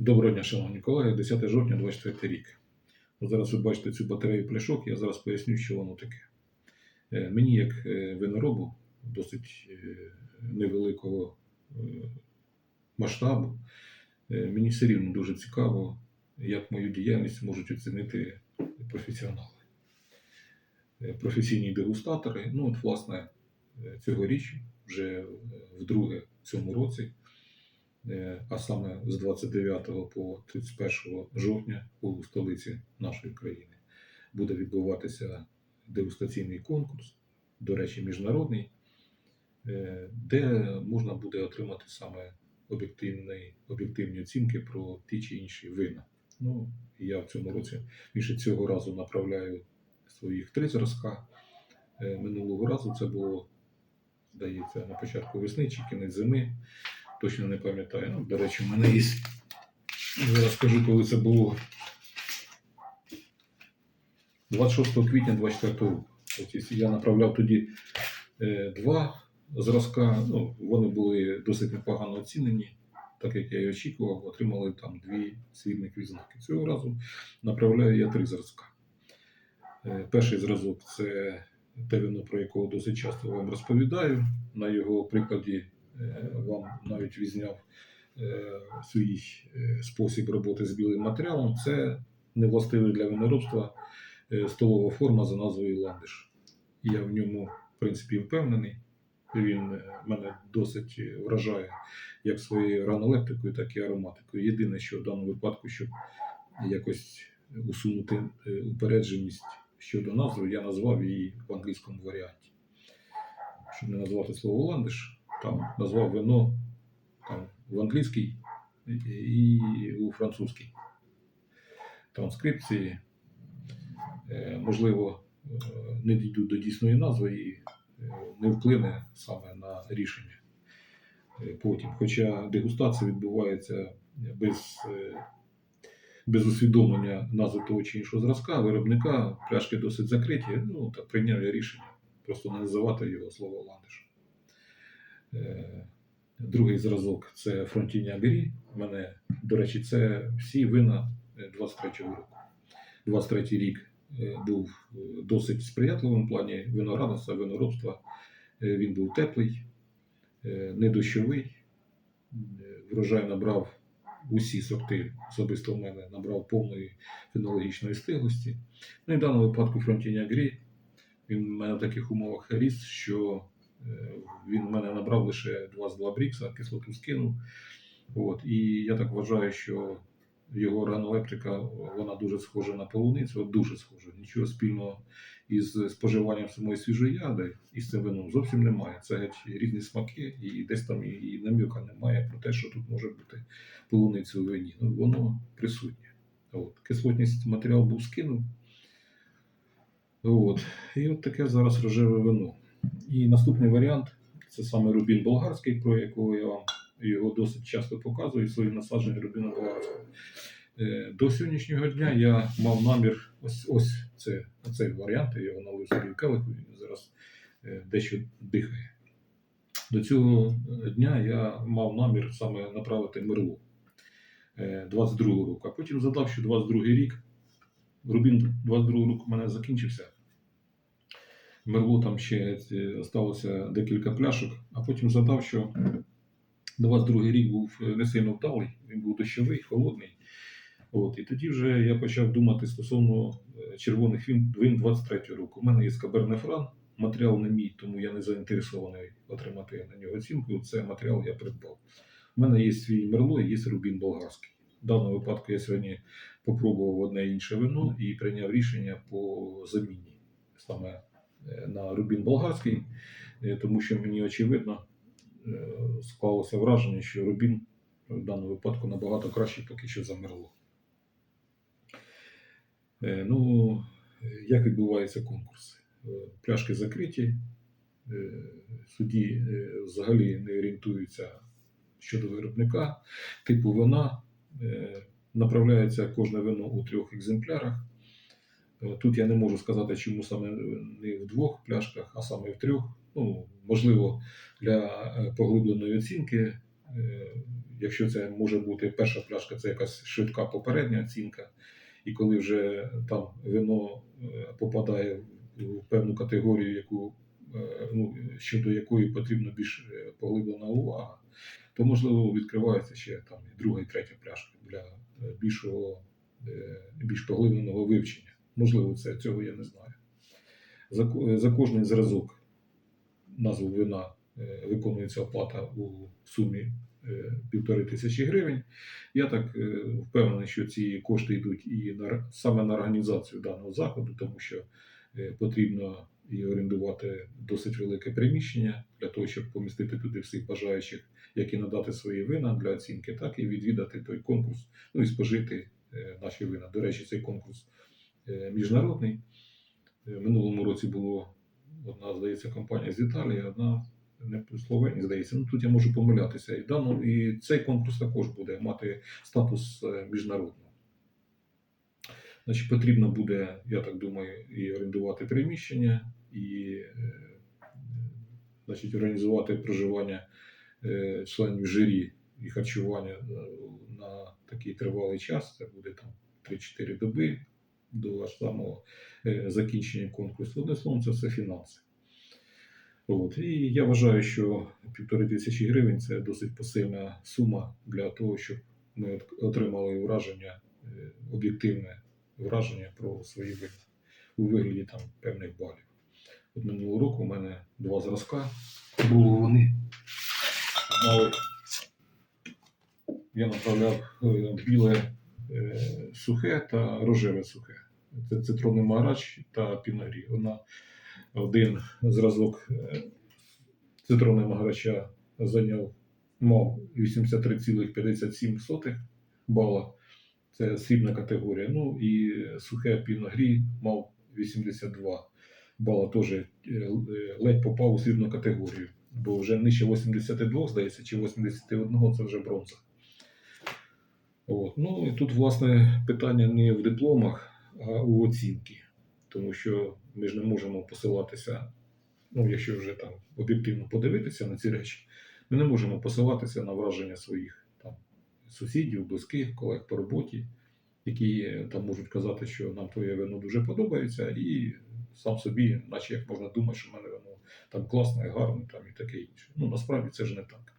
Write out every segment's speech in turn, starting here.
Доброго дня, шановні колеги, 10 жовтня 24 рік. Зараз ви бачите цю батарею пляшок, я зараз поясню, що воно таке. Е, Мені, як е, виноробу, досить е, невеликого масштабу, мені все рівно дуже цікаво, як мою діяльність можуть оцінити професіонали. Професійні дегустатори. Ну, от, власне, цьогоріч, вже вдруге в цьому році, а саме з 29 по 31 жовтня у столиці нашої країни буде відбуватися дегустаційний конкурс, до речі, міжнародний, е, де можна буде отримати саме об'єктивні, об'єктивні оцінки про ті чи інші вина. Ну, я в цьому році більше цього разу направляю своїх три зразка. Е, Минулого разу це було, здається, на початку весни чи кінець зими. Точно не пам'ятаю. Ну, до речі, в мене є. Зараз скажу, коли це було 26 квітня 24 року. От я направляв тоді е, два зразка, ну, вони були досить непогано оцінені, так як я і очікував, отримали там дві срібних відзнаки. Цього разу направляю я три зразка. Е, перший зразок це те вино, про якого досить часто вам розповідаю. На його прикладі вам навіть відзняв е, свій е, спосіб роботи з білим матеріалом. Це невластивий для виноробства е, столова форма за назвою ландиш. Я в ньому, в принципі, впевнений. Він мене досить вражає як своєю ранолептикою, так і ароматикою. Єдине, що в даному випадку, щоб якось усунути упередженість щодо назви, я назвав її в англійському варіанті. Щоб не назвати слово ландиш, там назвав вино там, в англійській і у французькій транскрипції. Е, Можливо, е, не дійдуть до дійсної назви і е, не вплине саме на рішення потім. Хоча дегустація відбувається без, без усвідомлення назви того чи іншого зразка, виробника, пляшки досить закриті, ну та прийняв рішення просто не називати його слово ландиш. Е, Другий зразок це Фронтіні Абері. У мене, до речі, це всі вина 23-го року. 23-й рік е, був е, досить сприятливим в плані виноградарства, виноробства. Е, Він був теплий, е, не дощовий. Е, Врожай набрав усі сорти, особисто в мене набрав повної фенологічної стиглості. Ну і в даному випадку Фронтіні Агрі, він в мене в таких умовах ріс, що е, він в мене набрав лише 22 брікса, кислоту скинув. От, і я так вважаю, що його ранолептика вона дуже схожа на полуницю, от дуже схожа. Нічого спільного із споживанням самої свіжої яди і з цим вином зовсім немає. Це різні смаки, і десь там і, наміка немає про те, що тут може бути полуниця у вині. Ну, воно присутнє. От. Кислотність матеріал був скинув. От. І от таке зараз рожеве вино. І наступний варіант це саме рубін болгарський, про якого я вам його досить часто показую в своїм насадженні рубіна болгарського. Е, До сьогоднішнього дня я мав намір, ось ось це, цей варіант, я його налив собі в келиху, він зараз е, дещо дихає. До цього е, дня я мав намір саме направити мерло 22-го року, а потім задав, що 22-й рік, Рубін 22-го року в мене закінчився. Мерло там ще е, сталося декілька пляшок, а потім задав, що 22-й рік був е, не сильно вдалий, він був дощовий, холодний. От, і тоді вже я почав думати стосовно е, червоних вин, вин 23-го року. У мене є Каберне Фран, матеріал не мій, тому я не заінтересований отримати на нього оцінку. Це матеріал я придбав. У мене є свій мерло і є рубін болгарський. В даному випадку я сьогодні попробував одне інше вино і прийняв рішення по заміні саме е, на рубін болгарський, е, тому що мені очевидно е, склалося враження, що рубін в даному випадку набагато краще поки що за мерло. Е, Ну, як відбувається конкурс? Пляшки закриті, судді взагалі не орієнтуються щодо виробника, типу вина. Направляється кожне вино у трьох екземплярах. Е, Тут я не можу сказати, чому саме не в двох пляшках, а саме в трьох. Ну, можливо, для е, поглибленої оцінки е, якщо це може бути перша пляшка, це якась швидка попередня оцінка, і коли вже там вино попадає в певну категорію, яку, ну, щодо якої потрібно більш поглиблена увага, то можливо відкривається ще там друга, і третя пляшка для більшого, більш поглибленого вивчення. Можливо, це цього я не знаю. За, за кожний зразок назву вина е, виконується оплата у сумі е, півтори тисячі гривень. Я так е, впевнений, що ці кошти йдуть і на саме на організацію даного заходу, тому що потрібно і орендувати досить велике приміщення для того, щоб помістити туди всіх бажаючих, як і надати свої вина для оцінки, так і відвідати той конкурс, ну і спожити наші вина. До речі, цей конкурс міжнародний. Е, Минулому році було одна, здається, компанія з Італії, одна не Словенії, здається. Ну тут я можу помилятися. І, дану, і цей конкурс також буде мати статус е, міжнародного. Значить, потрібно буде, я так думаю, і орендувати приміщення, і е, значить, організувати проживання е, членів журі і харчування е, на такий тривалий час. Це буде там 3-4 доби до аж самого е, закінчення конкурсу. Одним словом, це все фінанси. От. І я вважаю, що півтори тисячі гривень це досить посильна сума для того, щоб ми отримали враження, е, об'єктивне враження про свої вина у вигляді там певних балів. От минулого року у мене два зразка було вони. Мали, я направляв е, біле сухе та рожеве сухе. Це цитронний марач та пінарі. Вона один зразок е, цитронного магарача зайняв мав 83,57 бала. Це срібна категорія. Ну і сухе піногрі мав 82 бала. Теж е, е, ледь попав у срібну категорію. Бо вже нижче 82, здається, чи 81 це вже бронза. От. Ну і тут, власне, питання не в дипломах, а у оцінки. Тому що ми ж не можемо посилатися, ну, якщо вже там об'єктивно подивитися на ці речі, ми не можемо посилатися на враження своїх там, сусідів, близьких, колег по роботі, які там можуть казати, що нам твоє вино дуже подобається, і сам собі, наче як можна думати, що в мене воно там класне, гарне там, і таке інше. Ну, насправді це ж не так.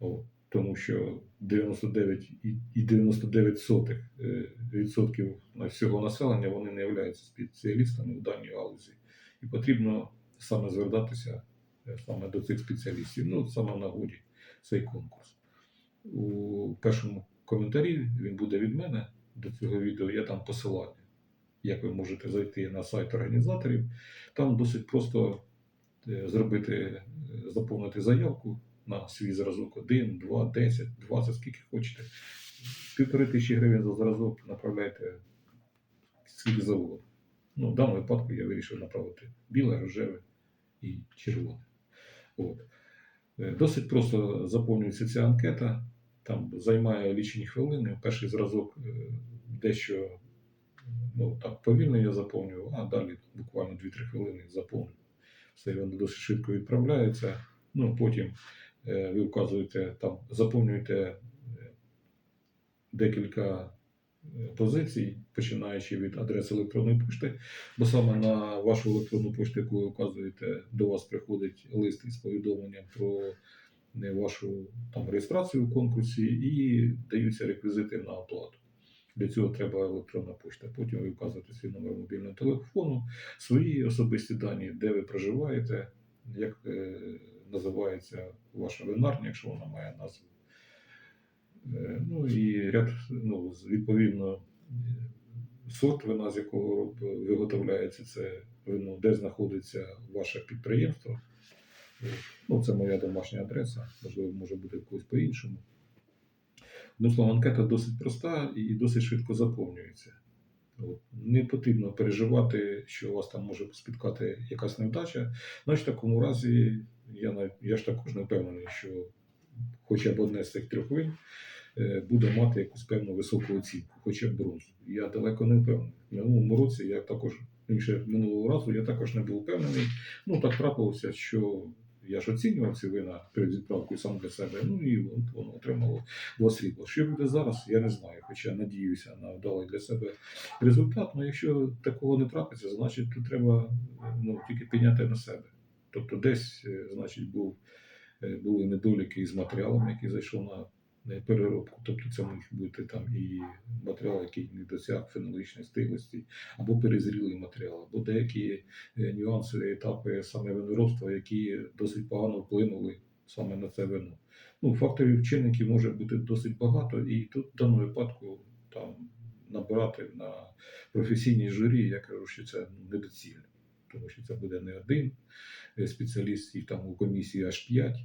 От. Тому що 99 і- і 99 сотих е, відсотків всього населення вони не являються спеціалістами в даній галузі. І потрібно саме звертатися е, саме до цих спеціалістів. Ну, саме в нагоді цей конкурс. У першому коментарі він буде від мене до цього відео. Я там посилання, як ви можете зайти на сайт організаторів. Там досить просто е, зробити, заповнити заявку на свій зразок 1, 2, 10, 20, скільки хочете. Півтори тисячі гривень за зразок направляйте скільки завгодно. Ну, в даному випадку я вирішив направити біле, рожеве і червоне. От. Е, Досить просто заповнюється ця анкета, там займає лічені хвилини. Перший зразок е, дещо ну, так, повільно я заповнював, а далі буквально 2-3 хвилини заповнюю. Все воно досить швидко відправляється. Ну, потім ви вказуєте, там заповнюєте е, декілька е, позицій, починаючи від адреси електронної пошти, бо саме на вашу електронну пошту, яку ви вказуєте, до вас приходить лист із повідомленням про е, вашу там реєстрацію в конкурсі і даються реквізити на оплату. Для цього треба електронна пошта. Потім ви вказуєте свій номер мобільного телефону, свої особисті дані, де ви проживаєте, як е, називається ваша винарня, якщо вона має назву. Е, ну і ряд, ну, відповідно, е, сорт вина, з якого виготовляється це вино, де знаходиться ваше підприємство. Е, Ну, це моя домашня адреса, можливо, може бути в когось по-іншому. Одним словом, анкета досить проста і досить швидко заповнюється. Не потрібно переживати, що у вас там може спіткати якась невдача. Значить, в такому разі я, я ж також не впевнений, що хоча б одне з цих трьох вин е, буде мати якусь певну високу оцінку, хоча б бронзу. Я далеко не впевнений. В минулому році я також, інше минулого разу я також не був впевнений. Ну так трапилося, що я ж оцінював ці вина перед відправкою сам для себе. Ну і воно отримало два світла. Що буде зараз, я не знаю. Хоча надіюся на вдалий для себе результат. Ну якщо такого не трапиться, значить тут треба ну, тільки підняти на себе. Тобто, десь, е, значить, був, е, були недоліки із матеріалом, який зайшов на переробку. Тобто це міг бути там і матеріал, який не досяг фенолічної стиглості, або перезрілий матеріал, або деякі е, нюанси, етапи саме виноробства, які досить погано вплинули саме на це вино. Ну, факторів чинників може бути досить багато, і тут в даному випадку там набирати на професійній журі, я кажу, що це недоцільно, тому що це буде не один е, спеціаліст, їх там у комісії аж п'ять.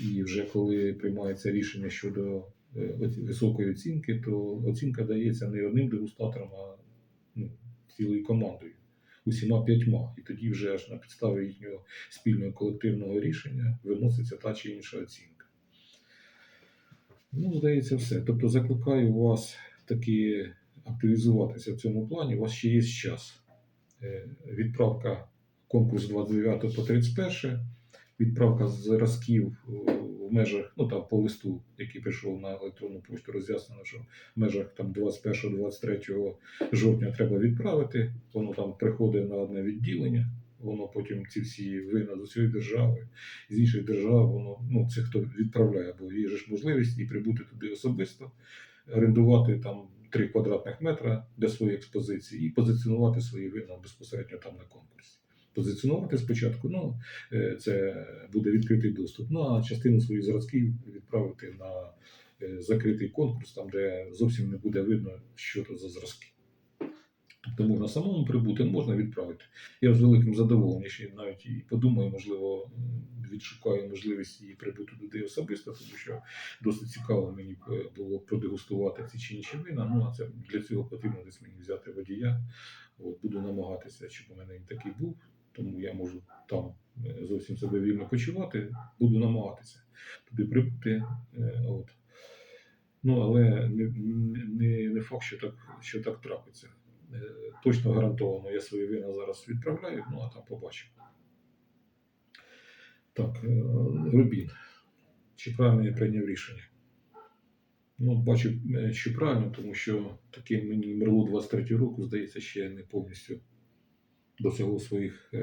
І вже коли приймається рішення щодо е, високої оцінки, то оцінка дається не одним дегустатором, а ну, цілою командою, усіма п'ятьма. І тоді вже аж на підставі їхнього спільного колективного рішення виноситься та чи інша оцінка. Ну, здається, все. Тобто закликаю вас таки активізуватися в цьому плані. У вас ще є час. Е, Відправка конкурс 29 по 31, відправка зразків е, в межах, ну там по листу, який прийшов на електронну пошту, роз'яснено, що в межах там 21-23 жовтня треба відправити. Воно там приходить на одне відділення. Воно потім ці всі вина з усієї держави, з інших держав, воно ну це хто відправляє, бо є ж можливість і прибути туди особисто, орендувати там 3 квадратних метра для своєї експозиції і позиціонувати свої вина безпосередньо там на конкурсі. Позиціонувати спочатку, ну е, це буде відкритий доступ. Ну а частину своїх зразків відправити на е, закритий конкурс, там де зовсім не буде видно, що то за зразки. Тобто можна самому прибути, можна відправити. Я з великим задоволенням ще навіть і подумаю, можливо, відшукаю можливість і прибути туди особисто, тому що досить цікаво мені е, було продегустувати ці чи інші вина. Ну а це для цього потрібно десь мені взяти водія. От, буду намагатися, щоб у мене він такий був, тому я можу там е, зовсім себе вільно почувати. Буду намагатися туди прибути. е, От. Ну, але не, не, не факт, що так, що так трапиться. Е, Точно гарантовано я свої вина зараз відправляю, ну а там побачимо. Так, е, Рубін. Чи правильно я прийняв рішення? Ну, бачу, е, що правильно, тому що таке мені Мерло 23 року, здається, ще не повністю досягло своїх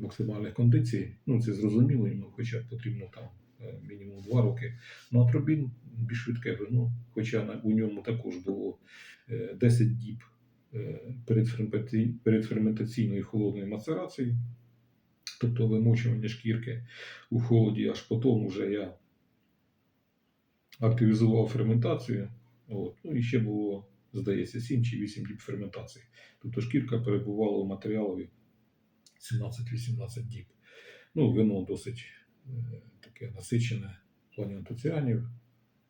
максимальних кондицій. Ну, це зрозуміло, йому хоча потрібно там мінімум 2 роки. Ну, а Трубін більш швидке вино, хоча у ньому також було е, 10 діб передферментаційної холодної мацерації, тобто вимочування шкірки у холоді, аж потім вже я активізував ферментацію. От. Ну і ще було, здається, 7 чи 8 діб ферментації. Тобто шкірка перебувала у матеріалові 17-18 діб. Ну, вино досить е, таке насичене в плані антоціанів,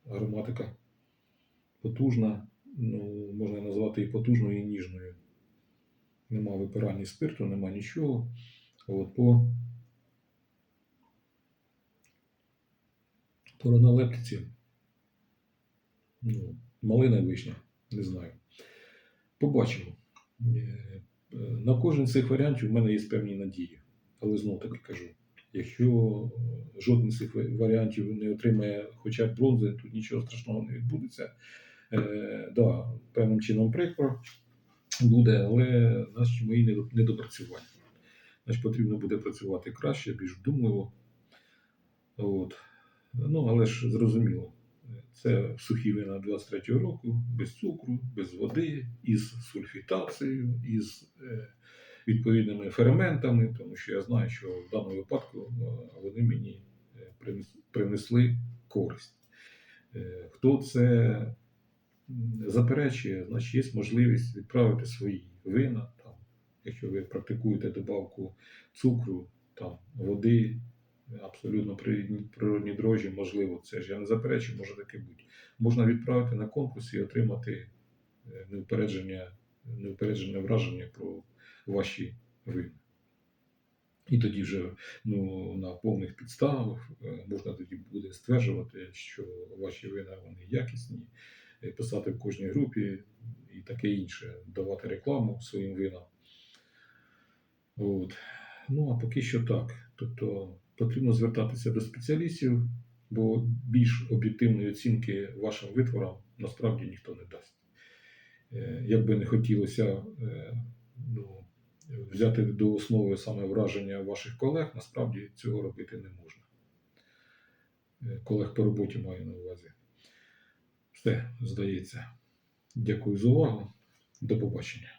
ароматика потужна, ну, можна назвати і потужною, і ніжною. Нема випирання спирту, нема нічого. От по ронолептиці, ну, малина і вишня, не знаю. Побачимо. Е, На кожен з цих варіантів в мене є певні надії. Але знову таки кажу: якщо жоден з цих варіантів не отримає хоча б бронзи, тут нічого страшного не відбудеться. Е, да, певним чином прикро буде, але наші мої недопрацювання. Значить, потрібно буде працювати краще, більш вдумливо. От. Ну, але ж зрозуміло, це сухі вина 23-го року, без цукру, без води, із сульфітацією, із е, відповідними ферментами, тому що я знаю, що в даному випадку е, вони мені е, принесли користь. Хто це заперечує, значить є можливість відправити свої вина, там, якщо ви практикуєте добавку цукру, там, води, абсолютно природні, природні дрожжі, можливо, це ж я не заперечую, може таке бути. Можна відправити на конкурс і отримати е, неупередження, неупереджене враження про ваші вина. І тоді вже ну, на повних підставах е, можна тоді буде стверджувати, що ваші вина вони якісні, писати в кожній групі і таке інше, давати рекламу своїм винам. От. Ну, а поки що так. Тобто потрібно звертатися до спеціалістів, бо більш об'єктивної оцінки вашим витворам насправді ніхто не дасть. Е, Як би не хотілося е, ну, взяти до основи саме враження ваших колег, насправді цього робити не можна. Е, Колег по роботі маю на увазі. Все, здається. Дякую за увагу. До побачення.